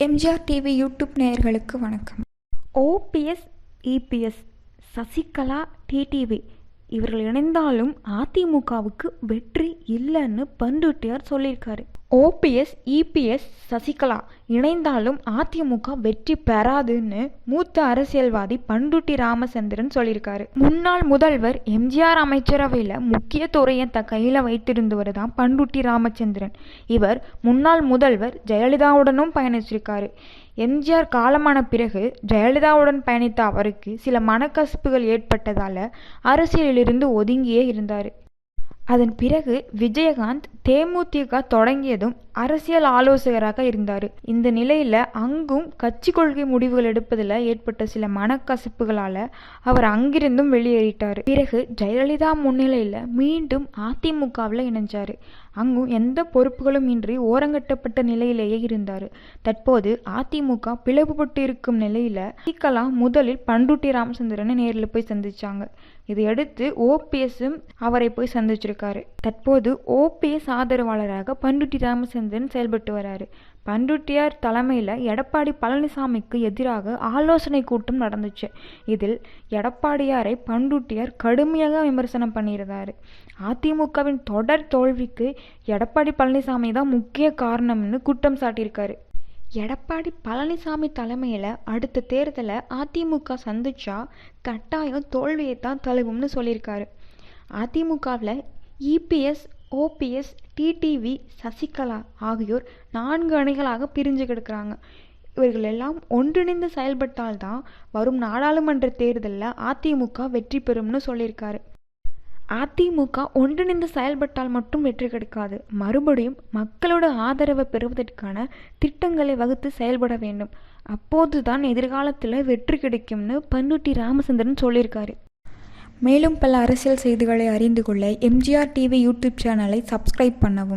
MGR TV YouTube நேயர்களுக்கு வணக்கம். OPS EPS Sasikala TTV இவர்கள் இணைந்தாலும் அதிமுகவுக்கு வெற்றி இல்லைன்னு பண்டுட்டியார் சொல்லியிருக்காரு. ஓபிஎஸ் இபிஎஸ் சசிகலா இணைந்தாலும் அதிமுக வெற்றி பெறாதுன்னு மூத்த அரசியல்வாதி பண்ருட்டி ராமச்சந்திரன் சொல்லியிருக்காரு. முன்னாள் முதல்வர் எம்ஜிஆர் அமைச்சரவையில் முக்கிய துறையத்தை த கையில் வைத்திருந்தவர் தான் பண்ருட்டி ராமச்சந்திரன். இவர் முன்னாள் முதல்வர் ஜெயலலிதாவுடனும் பயணிச்சிருக்காரு. எம்ஜிஆர் காலமான பிறகு ஜெயலலிதாவுடன் பயணித்த அவருக்கு சில மனக்கசப்புகள் ஏற்பட்டதால் அரசியலிலிருந்து ஒதுங்கியே இருந்தார். அதன் பிறகு விஜயகாந்த் தேமுதிக தொடங்கியதும் அரசியல் ஆலோசகராக இருந்தார். இந்த நிலையில் அங்கும் கட்சி கொள்கை முடிவுகள் எடுப்பதில் ஏற்பட்ட சில மனக்கசப்புகளால் அவர் அங்கிருந்தும் வெளியேறிட்டார். பிறகு ஜெயலலிதா முன்னிலையில் மீண்டும் அதிமுகவில் இணைஞ்சார். அங்கும் எந்த பொறுப்புகளும் இன்றி ஓரங்கட்டப்பட்ட நிலையிலேயே இருந்தார். தற்போது அதிமுக பிளவுபட்டு இருக்கும் நிலையில் சசிகலா முதலில் பண்ருட்டி ராமச்சந்திரனை நேரில் போய் சந்திச்சாங்க. இதையடுத்து ஓபிஎஸும் அவரை போய் சந்திச்சிருக்காரு. தற்போது ஓபிஎஸ் ஆதரவாளராக பண்ருட்டி ராமச்சந்திரன் செயல்பட்டு வராரு. பண்ருட்டியார் தலைமையில் எடப்பாடி பழனிசாமிக்கு எதிராக ஆலோசனை கூட்டம் நடந்துச்சு. இதில் எடப்பாடியாரை பண்ருட்டியார் கடுமையாக விமர்சனம் பண்ணியிருந்தார். அதிமுகவின் தொடர் தோல்விக்கு எடப்பாடி பழனிசாமி தான் முக்கிய காரணம்னு குற்றம் சாட்டியிருக்காரு. எடப்பாடி பழனிசாமி தலைமையில் அடுத்த தேர்தலை அதிமுக சந்திச்சா கட்டாயம் தோல்வியை தான் தழுவும்னு சொல்லியிருக்காரு. அதிமுகவில் இபிஎஸ் ஓபிஎஸ் டிடிவி சசிகலா ஆகியோர் நான்கு அணிகளாக பிரிஞ்சு கிடக்கிறாங்க. இவர்கள் எல்லாம் ஒன்றிணைந்து செயல்பட்டால்தான் வரும் நாடாளுமன்ற தேர்தலில் அதிமுக வெற்றி பெறும்னு சொல்லியிருக்காரு. அதிமுக ஒன்றிணைந்து செயல்பட்டால் மட்டும் வெற்றி கிடைக்காது. மறுபடியும் மக்களோட ஆதரவை பெறுவதற்கான திட்டங்களை வகுத்து செயல்பட வேண்டும். அப்போதுதான் எதிர்காலத்தில் வெற்றி கிடைக்கும்னு பன்னுட்டி ராமச்சந்திரன் சொல்லியிருக்காரு. மேலும் பல அரசியல் செய்திகளை அறிந்து கொள்ள எம்ஜிஆர் டிவி யூடியூப் சேனலை சப்ஸ்கிரைப் பண்ணவும்.